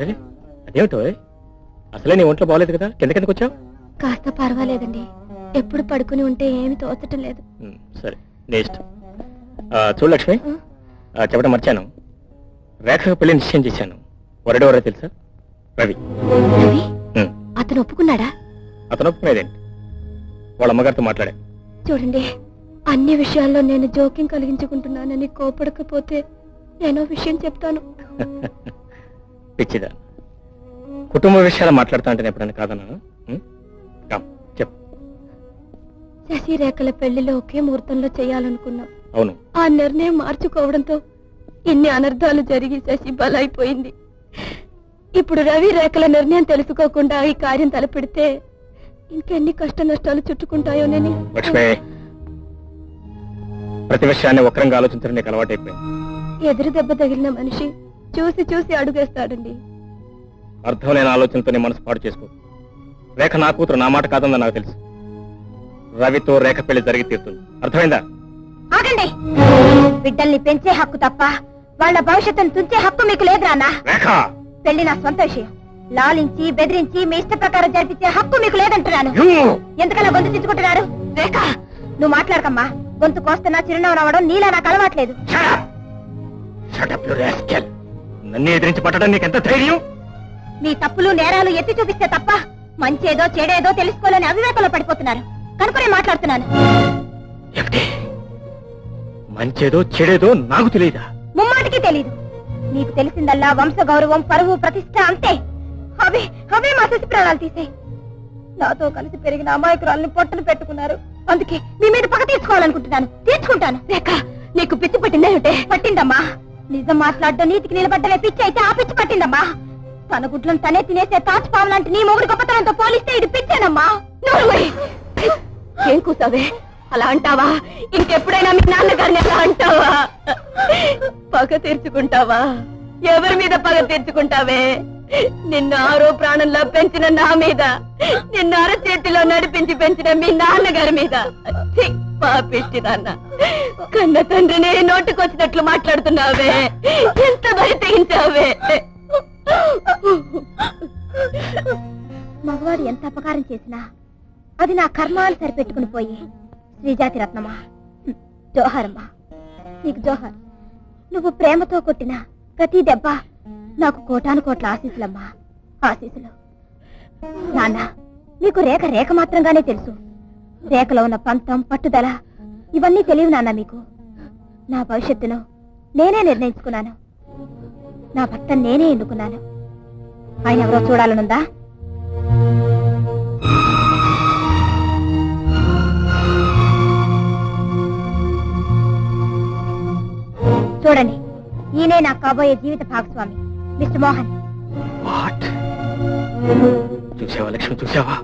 అదేమిటో అసలే నీ ఒంట్లో బాగలేదు కదా? కింద కిందకు వచ్చావు? కాస్త పర్వాలేదండి. ఎప్పుడు పడుకుని ఉంటే ఏమి తోచటం లేదు. సరే చూడు లక్ష్మి చెప్పడం మర్చాను. రేఖకు పెళ్ళి నిశ్చయం చేశాను. వరడెవరో తెలుసా? రవి. రవి? అతను ఒప్పుకున్నాడా? అతను ఒప్పుకునేదేంటి? వాళ్ళ అమ్మగారితో మాట్లాడా. చూడండి అన్ని విషయాల్లో నేను జోక్యం కలిగించుకుంటున్నానని కోపడకపోతే నేనో విషయం చెప్తాను. పిచ్చిదా. కుటుంబ విషయాలు మాట్లాడుతా అంటే నేను ఎప్పుడైనా చెప్పు. శశిరేఖల పెళ్ళిలో ఒకే ముహూర్తంలో చేయాలనుకున్నాం. అవును. ఆ నిర్ణయం మార్చుకోవడంతో ఇన్ని అనర్థాలు జరిగి శశి బలైపోయింది. ఇప్పుడు రవి రేఖల నిర్ణయం తెలుసుకోకుండా ఈ కార్యం తలపెడితే ఇంకెన్ని కష్ట నష్టాలు చుట్టుకుంటాయోనని లక్ష్మి ప్రతి విషయాన్ని వక్రంగా ఆలోచించడం నీకు అలవాటైపోయింది. ఎదురు దెబ్బ తగిలిన మనిషి చూసి చూసి అడుగేస్తాడండి. అర్థం లేని ఆలోచనతో నీ మనసు పాడు చేసుకో. రేఖ నా కూతురు నా మాట కాదని నాకు తెలుసు. రవితో రేఖ పెళ్ళి జరిగి తీరుతుంది. అర్థమైందా? ఆగండి. బిడ్డల్ని పెంచే హక్కు తప్ప వాళ్ళ భవిష్యత్తును తుంచే హక్కు మీకు లేదు రేఖ! పెళ్ళి నా సొంత విషయం. లాలించి బెదిరించి మీ ఇష్ట ప్రకారం జరిపించే హక్కు మీకు లేదంటున్నాను. You! ఎందుకలా గొంతు చించుకుంటున్నారు రేఖ! నువ్వు మాట్లాడకమ్మా. గొంతు కోస్తున్నా చిరునవ్వు నవ్వడం నీలా నాకు అలవాట్లేదు. Shut up! Shut up, you rascal! నన్ను ఎదిరించి పట్టడం నీకెంత ధైర్యం? మీ తప్పులు నేరాలు ఎత్తి చూపిస్తే తప్ప మంచేదో చెడేదో తెలుసుకోలేని అవివేకంలో పడిపోతున్నారు. కనుకనే మాట్లాడుతున్నాను. ఏమిటి? మంచేదో చెడేదో నాకు తెలియదా? ముమ్మాటికి తెలీదు. మీకు తెలిసిందల్లా వంశ గౌరవం పరువు ప్రతిష్ట అంతే. అవే అవే మా శశి ప్రాణాలు తీసాయి నాతో కలిసి పెరిగిన అమాయకురాల్ని పొట్టను పెట్టుకున్నారు. అందుకే మీ మీద పగ తీర్చుకోవాలనుకుంటున్నాను తీర్చుకుంటాను. రేఖ నీకు పిచ్చి పట్టిందే ఉంటే పట్టిందమ్మా. నిజం మాట్లాడడం నీతికి నిలబడ్డమే పిచ్చి అయితే ఆ పిచ్చి పట్టిందమ్మా. తన గుడ్లను తనే తినేసే తాచు లాంటి నీ మొగుడు గొప్పతనంతో పోలిస్తే ఇది పిచ్చేనమ్మా. ఏం కూసావే అలా అంటావా? ఇంకెప్పుడైనా మీ నాన్నగారిని అలా అంటావా? పగ తీర్చుకుంటావా? ఎవరి మీద పగ తీర్చుకుంటావే? నిన్ను ఆరో ప్రాణంలో పెంచిన నా మీద నిన్ను అరచేతిలో నడిపించి పెంచిన మీ నాన్నగారి మీద. పాపిష్టి నాన్న. కన్న తండ్రిని నోటికొచ్చినట్లు మాట్లాడుతున్నావే. ఎంత బరి తెగించావే మగవాడు ఎంత అపకారం చేసినా అది నా కర్మ అని సరిపెట్టుకుని పోయి శ్రీజాతి రత్నమా? జోహారమ్మా. నీకు జోహార్ నువ్వు ప్రేమతో కొట్టిన ప్రతి దెబ్బ నాకు కోటాను కోట్ల ఆశీసులమ్మా ఆశీసులు నాన్న నీకు రేఖ రేఖ మాత్రంగానే తెలుసు. రేఖలో ఉన్న పంతం పట్టుదల ఇవన్నీ తెలియవు నాన్న మీకు. నా భవిష్యత్తును నేనే నిర్ణయించుకున్నాను. నా భర్త నేనే ఎన్నుకున్నాను. ఆయన ఎవరో చూడాలనుందా? చూడండి. ఈయనే నా కాబోయే జీవిత భాగస్వామి మిస్టర్ మోహన్. చూసావా లక్ష్మి చూసావా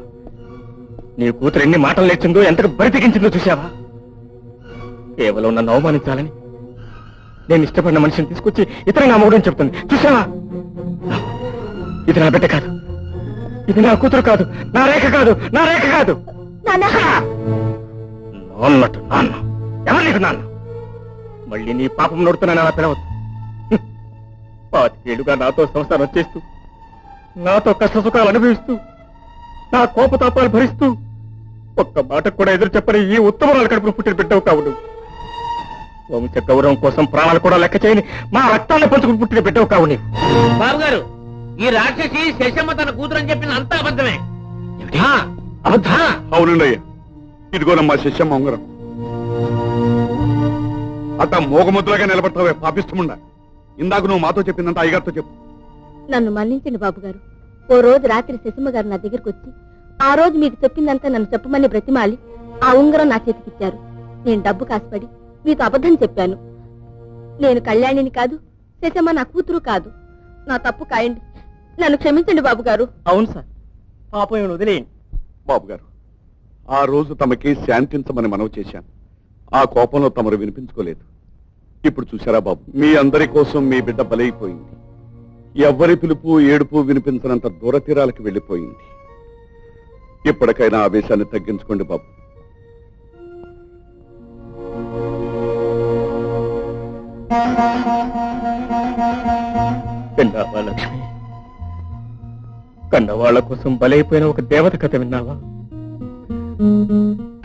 నీ కూతురు ఎన్ని మాటలు నేర్చిందో ఎంతకు బరి తెగించిందో చూసావా కేవలం నన్ను అవమానించాలని. నేను ఇష్టపడిన మనిషిని తీసుకొచ్చి ఇతర నా మొగుడని చెప్తుంది. చూసావా ఇది నా బిడ్డ కాదు. ఇది నా కూతురు కాదు. నా రేఖ కాదు. నా రేఖ కాదు. నాన్న. నాన్నట్టు నాన్న. ఎవరు నీకు నాన్న? మళ్ళీ నీ పాపం నడుతున్నాను అలా పిలవద్దు. పాతికేళ్ళుగా నాతో సంసారం చేస్తూ నాతో కష్ట సుఖాలు అనుభవిస్తూ నా కోపతాపాలు భరిస్తూ ఒక్క మాట కూడా ఎదురు చెప్పని ఈ ఉత్తమరాలు కడుపును పుట్టిన బిడ్డవు కావు నువ్వు. వంశ గౌరవం కోసం ప్రాణాలు కూడా లెక్క చేయని మా రక్తాన్ని పంచుకుని పుట్టిన బిడ్డవు కావు నీవు. బాబు గారు ఈ రాక్షసి శశమ్మ తన కూతురు అని చెప్పింది అంతా అబద్ధమే. అబద్ధా? అవునండి అయ్యా. ఇదిగోనమ్మా శిష్యమ్మ ఉంగరం. అట్ట మోగముద్రగా నిలబడతావే పాపిస్తముండా ఇందాక నువ్వు మాతో చెప్పిందంత అయ్యగారితో చెప్పు. నన్ను మన్నించండి బాబు గారు ఓ రోజు రాత్రి శశిమ గారు నా దగ్గరికి వచ్చి ఆ రోజు మీకు చెప్పిందంతా నన్ను చెప్పమని బ్రతిమాలి ఆ ఉంగరం నా చేతికిచ్చారు నేను డబ్బు కాసిపడి మీకు అబద్ధం చెప్పాను. నేను కళ్యాణిని కాదు శశమ్మ నా కూతురు కాదు. నా తప్పు కాయండి. నన్ను క్షమించండి బాబు గారు అవును సార్. పాపం ఈమెను వదిలేయండి. బాబు గారు ఆ రోజు తమకి శాంతించమని మనవి చేశాను. ఆ కోపంలో తమరు వినిపించుకోలేదు. ఇప్పుడు చూసారా బాబు? మీ అందరి కోసం మీ బిడ్డ బలైపోయింది. ఎవ్వరి పిలుపు ఏడుపు వినిపించనంత దూరతీరాలకు వెళ్ళిపోయింది. ఇప్పటికైనా ఆవేశాన్ని తగ్గించుకోండి బాబు. విన్నావా లక్ష్మి కోసం బలైపోయిన ఒక దేవత కథ విన్నావా?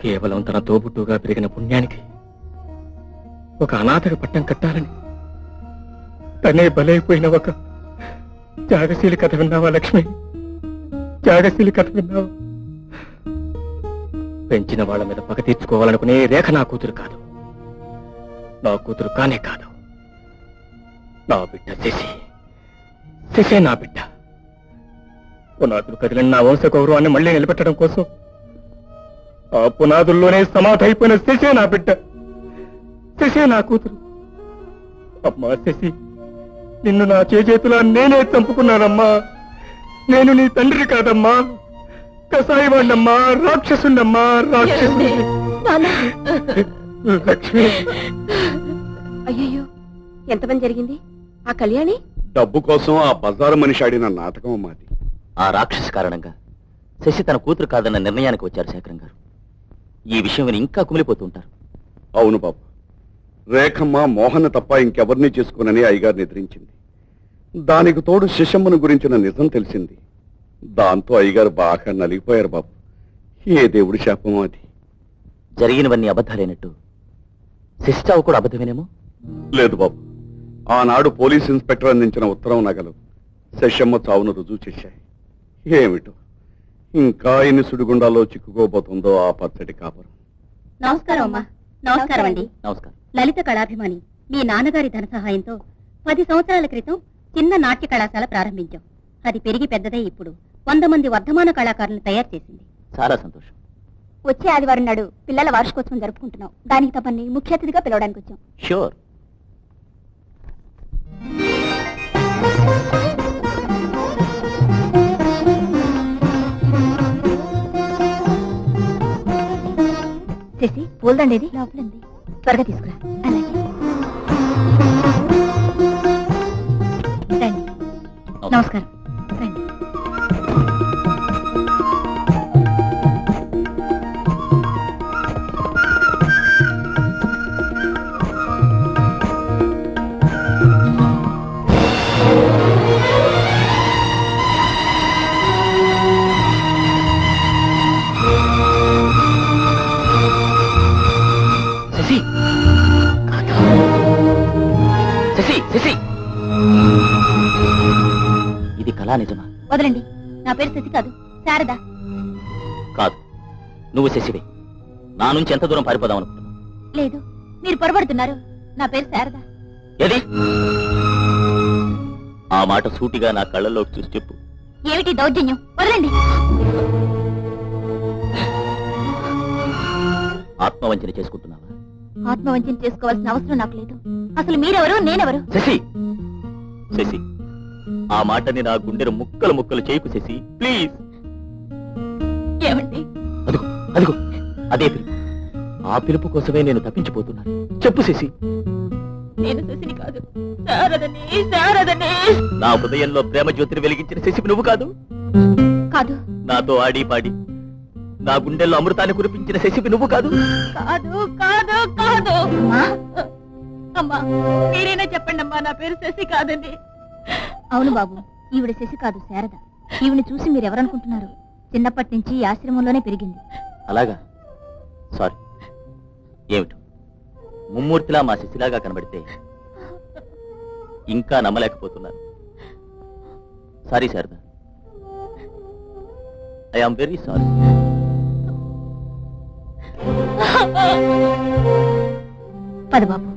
కేవలం తన తోబుట్టుగా పెరిగిన పుణ్యానికి ఒక అనాథకు పట్టం కట్టాలని. తనే బలైపోయిన ఒక త్యాగశీలి కథ విన్నావా లక్ష్మి? త్యాగశీలి కథ విన్నావా? పెంచిన వాళ్ళ మీద పగ తీర్చుకోవాలనుకునే రేఖ నా కూతురు కాదు. నా కూతురు కానే కాదు. నా బిడ్డ శశి. శశే నా బిడ్డ. పునాదులు కదిలిన నా వంశ గౌరవాన్ని మళ్ళీ నిలబెట్టడం కోసం ఆ పునాదుల్లోనే సమాధి అయిపోయిన శశే నా బిడ్డ. శశే నా కూతురు. అమ్మా శశి నిన్ను నా చేతులా నేనే చంపుకున్నానమ్మా. నేను నీ తండ్రి కాదమ్మా. కసాయివాణ్ణమ్మా రాక్షసుండమ్మా రాక్షసుని లక్ష్మి. అయ్యయ్యో ఎంత పని జరిగింది? ఆ కళ్యాణి? డబ్బు కోసం ఆ బజారు మనిషి ఆడిన నాటకం మాది. ఆ రాక్షస కారణంగా శశి తన కూతురు కాదన్న నిర్ణయానికి వచ్చారు శేఖరం గారు. ఈ విషయం విని ఇంకా కుమిలిపోతూ ఉంటారు. అవును బాబు. రేఖమ్మ మోహన్ తప్ప ఇంకెవరిని చేసుకోనని అయ్యగారిని ఎదిరించింది దానికి తోడు శిశమ్మను గురించిన నిజం తెలిసింది. దాంతో అయ్యగారు బాగా నలిగిపోయారు బాబు. ఏ దేవుడి శాపం అది? జరిగినవన్నీ అబద్ధాలైనట్టు. శశి చావు కూడా అబద్ధమేనేమో? లేదు బాబు. ఆనాడు పోలీస్ ఇన్స్పెక్టర్ అందించిన ఉత్తరం నగలు శశమ్మ చావును రుజువు చేశాయి. ఏమిటో? ఇంకా ఎన్ని సుడిగుండాల్లో చిక్కుకోబోతుందో ఆ పచ్చడి కాపురం. నమస్కారం అమ్మా. నమస్కారం అండి. నమస్కారం. లలిత కళాభిమాని. మీ నాన్నగారి ధన సహాయంతో పది సంవత్సరాల క్రితం చిన్న నాట్య కళాశాల ప్రారంభించాం. అది పెరిగి పెద్దదై ఇప్పుడు వంద మంది వర్ధమాన కళాకారులను తయారు చేసింది. చాలా సంతోషం. వచ్చే ఆదివారం నాడు పిల్లల వార్షికోత్సవం జరుపుకుంటున్నాం. దానికి తప్పని ముఖ్య అతిథిగా పిలవడానికి వచ్చాం. షూర్ పూలదండేది లోపలింది త్వరగా తీసుకురా. అలాగే. రండి. నమస్కారం. వదలండి. నా పేరు శశి కాదు శారద. కాదు. నువ్వు శశివే. నా నుంచి ఎంత దూరం పారిపోదాం అనుకుంటున్నావు? లేదు మీరు పొరపడుతున్నారు నా పేరు శారద. ఏది? ఆ మాట సూటిగా నా కళ్ళలోకి చూసి చెప్పు. ఏమిటి దౌర్జన్యం? వదలండి. ఆత్మవంచన చేసుకుంటున్నావా? ఆత్మవంచన చేసుకోవాల్సిన అవసరం నాకు లేదు. అసలు మీరెవరు? నేనెవరు? శశి! శశి! ఆ మాటని నా గుండెను ముక్కలు ముక్కలు శశి ప్లీజ్. ఏమండి? అదిగో అదిగో అదే పిలుపు. ఆ పిలుపు కోసమే నేను తప్పించిపోతున్నాను. చెప్పు శశి. నేను శశిని కాదు. శారదని శారదని. నా హృదయంలో ప్రేమ జ్యోతిని వెలిగించిన శశివి నువ్వు కాదు. కాదు. నాతో ఆడి పాడి. నా గుండెల్లో అమృతాన్ని కురిపించిన శశివి నువ్వు కాదు. కాదు కాదు కాదు. అమ్మా. మీరైనా చెప్పండి అమ్మా నా పేరు శశి కాదండి. అవును బాబు ఈవిడ శశి కాదు శారద. ఈవిని చూసి మీరు ఎవరనుకుంటున్నారు చిన్నప్పటి నుంచి ఈ ఆశ్రమంలోనే పెరిగింది. అలాగా? సారీ. ఏమిటి? ముమ్మూర్తిలా మా శశిలాగా కనబడితే ఇంకా నమ్మలేకపోతున్నాను sorry Sharada. I am very sorry. పద బాబు.